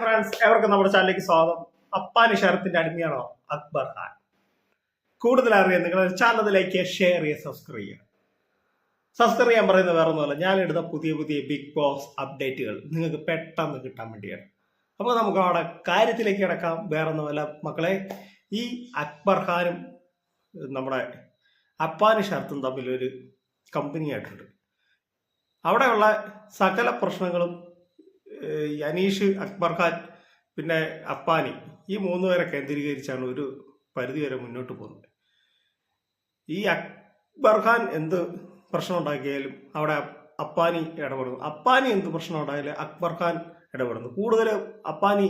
Friends എവർക്കും നമ്മുടെ ചാനലിലേക്ക് സ്വാഗതം. അപ്പാനി ഷറത്തിന്റെ അടിമയാണോ? അക്ബർ ഖാൻ. കൂടുതൽ അറിയാൻ നിങ്ങൾ ചാനൽ ലൈക്ക് ഷെയർ ചെയ്യുക സബ്സ്ക്രൈബ് ചെയ്യുക. സബ്സ്ക്രൈബ് ചെയ്യാൻ പറയുന്നത് വേറെ ഒന്നുമല്ല ഞാൻ എടുത്ത പുതിയ പുതിയ ബിഗ് ബോസ് അപ്ഡേറ്റുകൾ നിങ്ങൾക്ക് പെട്ടെന്ന് കിട്ടാൻ വേണ്ടിയാണ്. അപ്പോൾ നമുക്ക് അവിടെ കാര്യത്തിലേക്ക് കിടക്കാം. വേറെ ഒന്നുമല്ല മക്കളെ ഈ അക്ബർ ഖാനും നമ്മുടെ അപ്പാനി ഷർത്തും തമ്മിൽ ഒരു കമ്പനി ആയിട്ടുണ്ട്. അവിടെയുള്ള സകല പ്രശ്നങ്ങളും അനീഷ് അക്ബർ ഖാൻ പിന്നെ അപ്പാനി ഈ മൂന്ന് പേരെ കേന്ദ്രീകരിച്ചാണ് ഒരു പരിധി വരെ മുന്നോട്ട് പോകുന്നത്. ഈ അക്ബർ ഖാൻ എന്ത് പ്രശ്നം ഉണ്ടാക്കിയാലും അവിടെ അപ്പാനി ഇടപെടുന്നു. അപ്പാനി എന്ത് പ്രശ്നം ഉണ്ടായാലും അക്ബർ ഖാൻ ഇടപെടുന്നു. കൂടുതൽ അപ്പാനി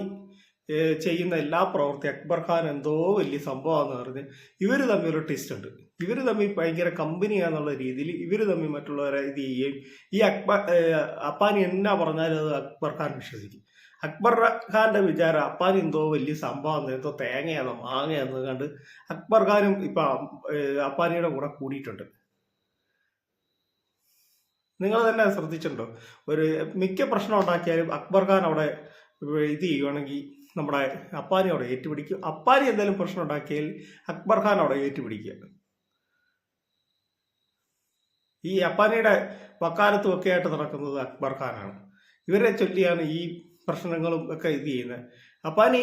ചെയ്യുന്ന എല്ലാ പ്രവൃത്തി അക്ബർ ഖാൻ എന്തോ വലിയ സംഭവമാണെന്ന് പറഞ്ഞ് ഇവർ തമ്മിൽ ഒരു ടെസ്റ്റ് ഉണ്ട്. ഇവർ തമ്മിൽ ഭയങ്കര കമ്പനിയാന്നുള്ള രീതിയിൽ ഇവർ തമ്മിൽ മറ്റുള്ളവരെ ഇത് ചെയ്യുകയും ഈ അക്ബർ അപ്പാൻ എന്നാ പറഞ്ഞാലും അത് അക്ബർ ഖാൻ വിശ്വസിക്കും. അക്ബർ ഖാന്റെ വിചാരം അപ്പാൻ എന്തോ വലിയ സംഭവം എന്തോ തേങ്ങയാണോ മാങ്ങയാണെന്ന് കണ്ട് അക്ബർ ഖാനും ഇപ്പൊ അപ്പാനിയുടെ കൂടെ കൂടിയിട്ടുണ്ട്. നിങ്ങൾ തന്നെ ശ്രദ്ധിച്ചിട്ടുണ്ടോ? ഒരു മിക്ക പ്രശ്നം ഉണ്ടാക്കിയാലും അക്ബർ ഖാൻ അവിടെ ഇത് ചെയ്യുവാണെങ്കിൽ നമ്മുടെ അപ്പാരി അവിടെ ഏറ്റുപിടിക്കും. അപ്പാരി എന്തെങ്കിലും പ്രശ്നം ഉണ്ടാക്കിയാൽ അക്ബർ ഖാൻ അവിടെ ഏറ്റുപിടിക്കുക ഈ അപ്പാനിയുടെ വക്കാലത്തും ഒക്കെ ആയിട്ട് നടക്കുന്നത് അക്ബർ ഖാനാണ് ഇവരെ ചൊല്ലിയാണ് ഈ പ്രശ്നങ്ങളും ഒക്കെ ഇത് ചെയ്യുന്നത്. അപ്പാനി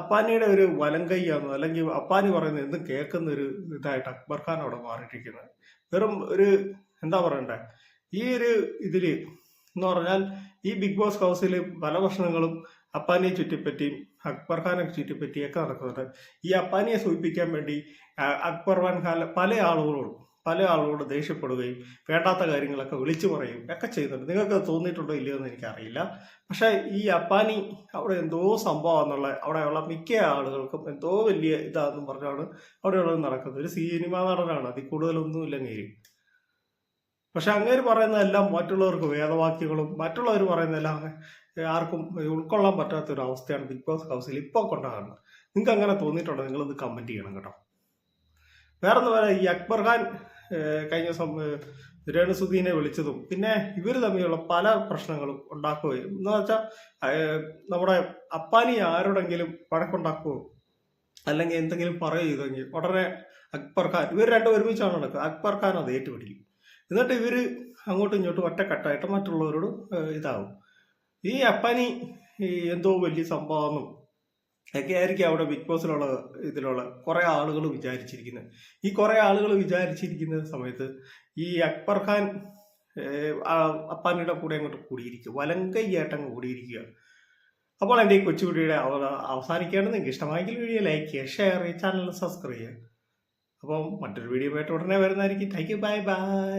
അപ്പാനിയുടെ ഒരു വലം അല്ലെങ്കിൽ അപ്പാനി പറയുന്നത് എന്തും കേൾക്കുന്ന ഒരു ഇതായിട്ട് അക്ബർ ഖാൻ അവിടെ മാറിയിട്ടിരിക്കുന്നത് വെറും ഒരു എന്താ പറയണ്ടേ? ഈ ഒരു ഇതിൽ എന്ന് പറഞ്ഞാൽ ഈ ബിഗ് ബോസ് ഹൗസിൽ പല പ്രശ്നങ്ങളും അപ്പാനിയെ ചുറ്റിപ്പറ്റിയും അക്ബർ ഖാനെ ചുറ്റിപ്പറ്റിയൊക്കെ നടക്കുന്നുണ്ട് ഈ അപ്പാനിയെ സൂചിപ്പിക്കാൻ വേണ്ടി അക്ബർ ഖാൻ പല ആളുകളോടും പല ആളുകളോട് ദേഷ്യപ്പെടുകയും വേണ്ടാത്ത കാര്യങ്ങളൊക്കെ വിളിച്ചു പറയും ഒക്കെ ചെയ്യുന്നുണ്ട്. നിങ്ങൾക്ക് തോന്നിയിട്ടുണ്ടോ ഇല്ലയോ എന്ന് എനിക്കറിയില്ല. പക്ഷേ ഈ അപ്പാനി അവിടെ എന്തോ സംഭവം എന്നുള്ള അവിടെയുള്ള മിക്ക ആളുകൾക്കും എന്തോ വലിയ ഇതാണെന്നും പറഞ്ഞാണ് അവിടെയുള്ളത് നടക്കുന്നത്. ഒരു സിനിമാ നടനാണ്. അതിൽ കൂടുതലൊന്നുമില്ല നേരി പക്ഷെ അങ്ങേര് പറയുന്നതെല്ലാം മറ്റുള്ളവർക്ക് വേദവാക്യങ്ങളും മറ്റുള്ളവർ പറയുന്നതെല്ലാം ആർക്കും ഉൾക്കൊള്ളാൻ പറ്റാത്ത ഒരു അവസ്ഥയാണ് ബിഗ് ബോസ് ഹൗസിൽ ഇപ്പോൾ കൊണ്ടാകുന്നത് നിങ്ങൾക്ക് അങ്ങനെ തോന്നിയിട്ടുണ്ടോ? നിങ്ങളിത് കമന്റ് ചെയ്യണം കേട്ടോ. വേറെ എന്താ പറയാം ഈ അക്ബർ ഖാൻ കഴിഞ്ഞ ദിവസം രേണുസുദ്ദീനെ വിളിച്ചതും പിന്നെ ഇവർ തമ്മിലുള്ള പല പ്രശ്നങ്ങളും ഉണ്ടാക്കുകയും എന്ന് വെച്ചാൽ നമ്മുടെ അപ്പാനി ആരോടെങ്കിലും വഴക്കുണ്ടാക്കുകയോ അല്ലെങ്കിൽ എന്തെങ്കിലും പറയുകയോ ചെയ്തെങ്കിൽ ഉടനെ അക്ബർ ഖാൻ ഇവർ രണ്ടും ഒരുമിച്ചാണ് നടക്കുക. അക്ബർ ഖാൻ അത് ഏറ്റുപിടിക്കും. എന്നിട്ട് ഇവർ അങ്ങോട്ടും ഇങ്ങോട്ടും ഒറ്റക്കെട്ടായിട്ട് മറ്റുള്ളവരോട് ഇതാവും. ഈ അപ്പാനി എന്തോ വലിയ സംഭവമെന്നും ഒക്കെ ആയിരിക്കും അവിടെ ബിഗ് ബോസിലുള്ള ഇതിലുള്ള കുറേ ആളുകൾ വിചാരിച്ചിരിക്കുന്നത്. ഈ കുറേ ആളുകൾ വിചാരിച്ചിരിക്കുന്ന സമയത്ത് ഈ അക്ബർ ഖാൻ അപ്പാനിയുടെ കൂടെ അങ്ങോട്ട് കൂടിയിരിക്കുക വലങ്കയ്യായിട്ട് അങ്ങ് കൂടിയിരിക്കുക. അപ്പോൾ എന്റെ ഈ കൊച്ചുകുട്ടിയുടെ അവ- അവസാനിക്കുകയാണ് നിങ്ങൾക്ക് ഇഷ്ടമായെങ്കിൽ വീഡിയോ ലൈക്ക് ചെയ്യുക ഷെയർ ചെയ്യുക ചാനൽ സബ്സ്ക്രൈബ് ചെയ്യുക. അപ്പം മറ്റൊരു വീഡിയോ ആയിട്ട് ഉടനെ വരുന്നതായിരിക്കും. Thank you bye bye